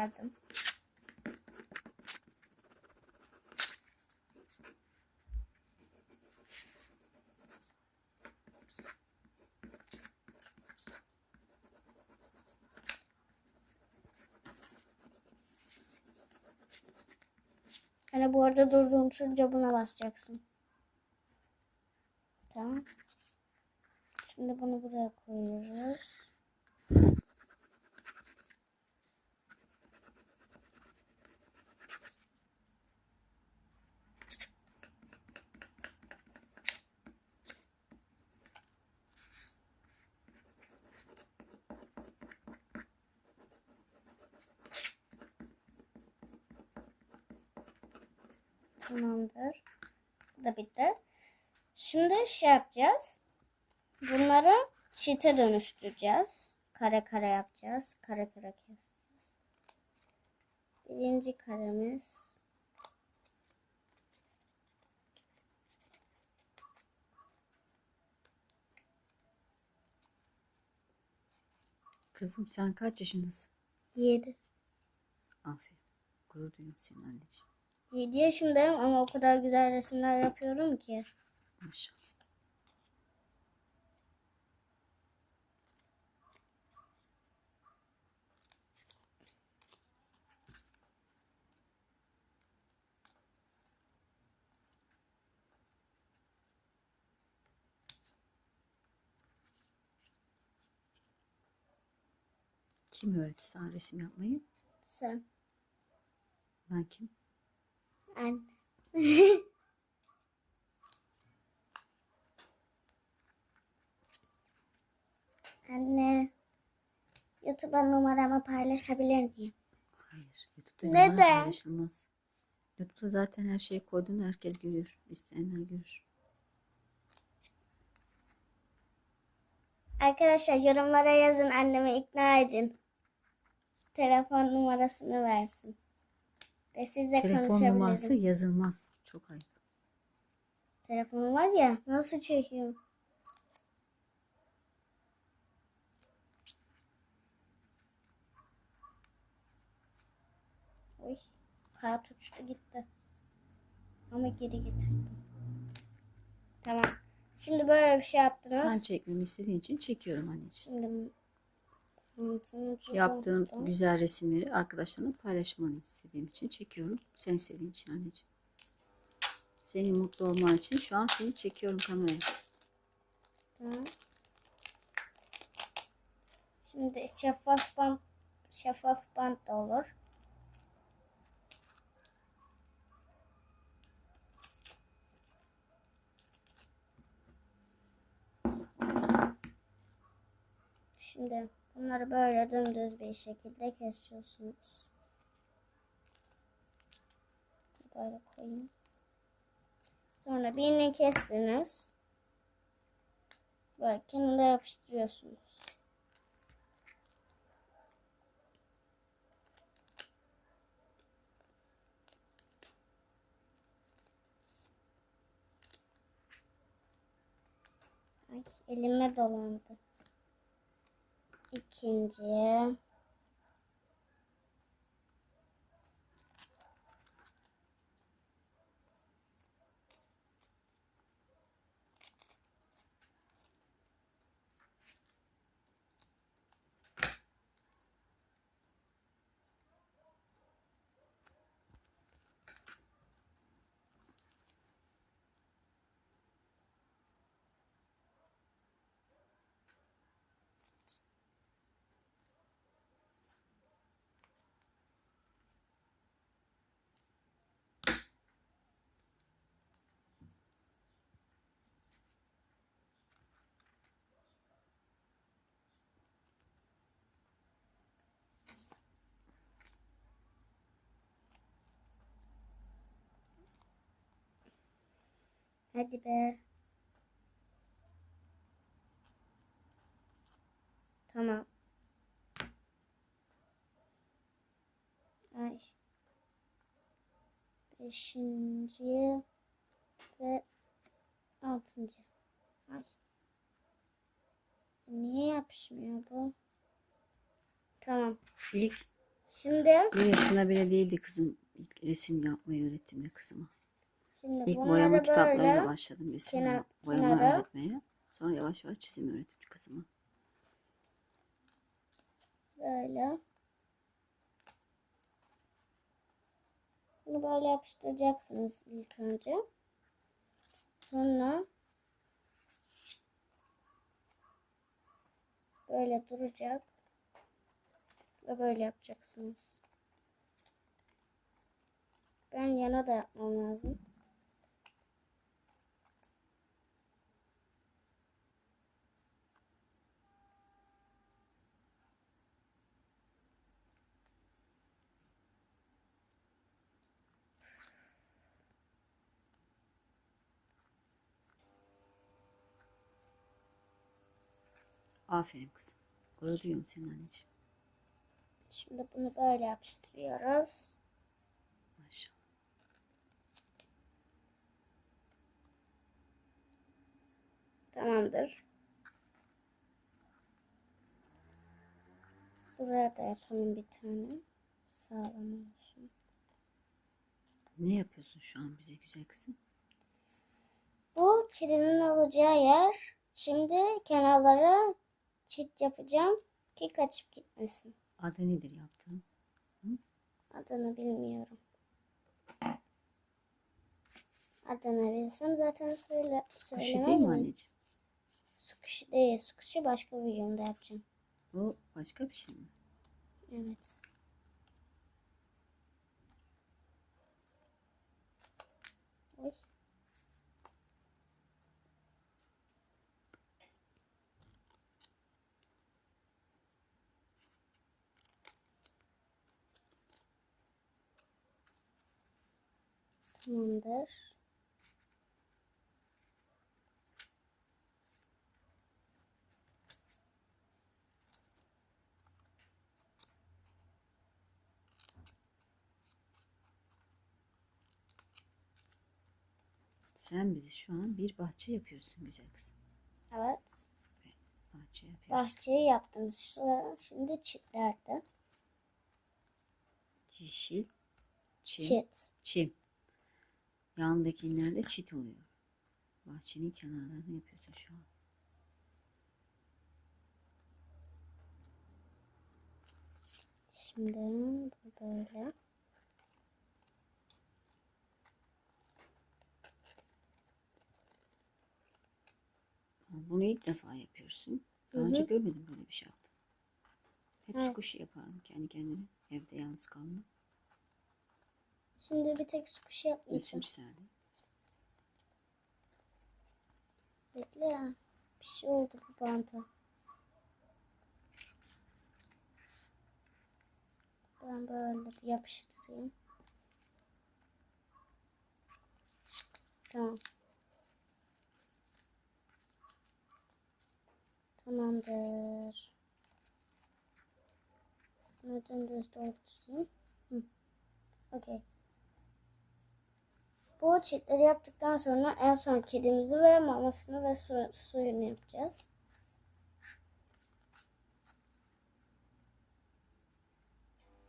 Verdim. Hani bu arada durduğun sürece buna basacaksın. Tamam. Şimdi bunu buraya koyuyoruz. Tamamdır. Bu da bitti. Şimdi şey yapacağız. Bunları çite dönüştüreceğiz. Kare kare yapacağız. Kare kare keseceğiz. Birinci karemiz. Kızım sen kaç yaşındasın? 7. Aferin. Gurur duyuyorum senin anneciğim. 7 yaşındayım ama o kadar güzel resimler yapıyorum ki. Maşallah. Kim öğretti sana resim yapmayı? Sen. Ben kim? Anne. Anne. YouTube'a numaramı paylaşabilir miyim? Hayır. YouTube'da numara Neden? paylaşılmaz. YouTube'da zaten her şeyi koyduğunu herkes görüyor. İsteyenler görür. Arkadaşlar yorumlara yazın annemi ikna edin. Telefon numarasını versin. Ve sizle Telefon konuşabilirim. numarası yazılmaz. Çok ayıp. Telefonu var ya nasıl çekiyor? Oy kağıt uçtu gitti. Ama geri getirdim. Tamam. Şimdi böyle bir şey yaptınız. Sen çekmemi istediğin için çekiyorum anneciğim. Şimdi Doldu. güzel resimleri arkadaşlarına paylaşmanı istediğim için çekiyorum. Sen istediğin için anneciğim. Senin mutlu olman için şu an seni çekiyorum kameraya. Şimdi şeffaf bant şeffaf bant da olur. Şimdi bunları böyle dümdüz bir şekilde kesiyorsunuz. Böyle koyayım. Sonra birini kestiniz. Böyle kenara yapıştırıyorsunuz. Ay elime dolandı. İkinci. Hadi be. Tamam. Ay. Beşinci ve altıncı. Ay. Niye yapışmıyor bu? Tamam. İlk Şimdi Bir yaşında bile değildi kızım. İlk resim yapmayı öğrettim de kızıma. Şimdi İlk boyama kitaplarıyla başladım resim kenar- yap- boyama kenara- öğretmeye. Sonra yavaş yavaş çizim öğrettim kızıma. böyle bunu böyle yapıştıracaksınız ilk önce. Sonra böyle duracak ve böyle yapacaksınız. Ben yana da yapmam lazım. Aferin kızım. Gurur duyuyorum senin anneciğim. Şimdi bunu böyle yapıştırıyoruz. Maşallah. Tamamdır. Buraya da yapalım bir tane. Sağlam olsun. Ne yapıyorsun şu an bize güzel kızım? Bu kedinin olacağı yer. Şimdi kenarlara çit yapacağım ki kaçıp gitmesin. Adı nedir yaptığın? Adını bilmiyorum. Adını bilsem zaten söyle, Kuşu değil söylemez mi miyim? anneciğim? Sukuşi değil. Sukuşi başka bir videomda yapacağım. Bu başka bir şey mi? Evet. Oy. Tamamdır. Sen bize şu an bir bahçe yapıyorsun güzel kızım. Evet. Bahçe yapıyorsun. Bahçeyi yaptım. Şimdi çitlerde. Yeşil, çim, Çit. çim. Yanındakilerde çit oluyor. Bahçenin kenarlarını yapıyorsun şu an. Şimdi bu böyle. Bunu ilk defa yapıyorsun. Daha Hı önce görmedim böyle bir şey yaptım. Hep Evet. kuşu yapardım kendi kendine. Evde yalnız kalma. Şimdi bir tek su kuşu yapmayacağım. Resim çizerdim. Bekle ya. Bir şey oldu bu banta. Ben böyle yapıştırayım. Tamam. Tamamdır. Neden düz doldurayım? Okey. Bu çitleri yaptıktan sonra en son kedimizi ve mamasını ve su, suyunu yapacağız.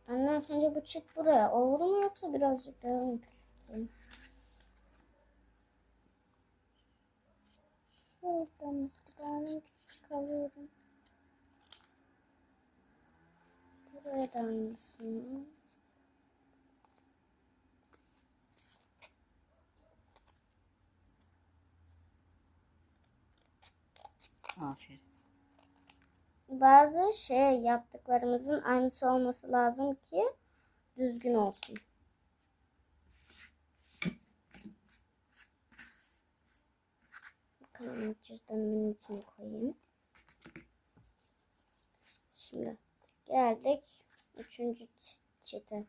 Anne sence bu çit buraya olur mu yoksa birazcık daha mı küçülteyim? Şuradan itibaren küçük alıyorum. Buraya da aynısını. Aferin. Bazı şey yaptıklarımızın aynısı olması lazım ki düzgün olsun. Bakalım cüzdanımın içine koyayım. Şimdi geldik üçüncü çite.